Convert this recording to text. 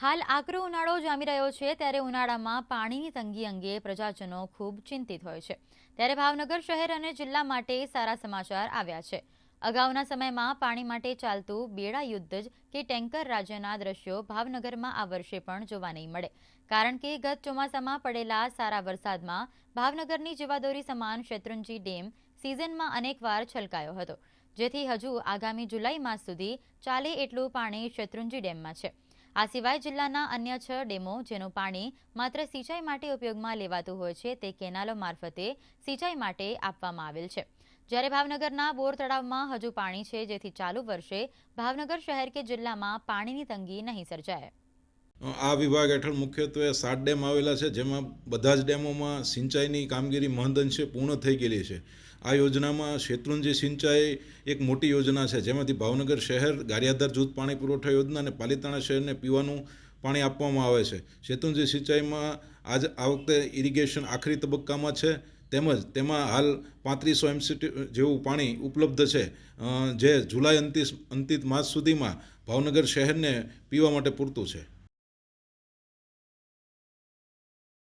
હાલ આકરો ઉનાળો જામી રહ્યો છે, ત્યારે ઉનાળામાં પાણીની તંગી અંગે પ્રજાજનો ખૂબ ચિંતિત હોય છે. ત્યારે ભાવનગર શહેર અને જિલ્લા માટે સારા સમાચાર આવ્યા છે. અગાઉના સમયમાં પાણી માટે ચાલતું બેડા યુદ્ધ જ કે ટેન્કર રાજ્યના દ્રશ્યો ભાવનગરમાં આ વર્ષે પણ જોવા નહીં મળે. કારણ કે ગત ચોમાસામાં પડેલા સારા વરસાદમાં ભાવનગરની જીવાદોરી સમાન શેત્રુંજી ડેમ સિઝનમાં અનેકવાર છલકાયો હતો. જેથી હજુ આગામી જુલાઈ માસ સુધી ચાલે એટલું પાણી શેત્રુંજી ડેમમાં છે. આ સિવાય જિલ્લાના અન્ય છ ડેમો જેનું પાણી માત્ર સિંચાઈ માટે ઉપયોગમાં લેવાતું હોય છે તે કેનાલો મારફતે સિંચાઈ માટે આપવામાં આવેલ છે. જ્યારે ભાવનગરના બોર તળાવમાં હજુ પાણી છે જેથી ચાલુ વર્ષે ભાવનગર શહેર કે જિલ્લામાં પાણીની તંગી નહીં સર્જાય. આ વિભાગ હેઠળ મુખ્યત્વે સાત ડેમ આવેલા છે, જેમાં બધા જ ડેમોમાં સિંચાઈની કામગીરી મહદઅંશે પૂર્ણ થઈ ગયેલી છે. આ યોજનામાં શેત્રુંજી સિંચાઈ એક મોટી યોજના છે, જેમાંથી ભાવનગર શહેર, ગારિયાધાર જૂથ પાણી પુરવઠા યોજના અને પાલિતાણા શહેરને પીવાનું પાણી આપવામાં આવે છે. શેત્રુંજી સિંચાઈમાં આજ આ વખતે ઇરિગેશન આખરી તબક્કામાં છે, તેમજ તેમાં હાલ પાંત્રીસો એમસીટી જેવું પાણી ઉપલબ્ધ છે. જે જુલાઈ અંતિસ અંતિત માસ સુધીમાં ભાવનગર શહેરને પીવા માટે પૂરતું છે.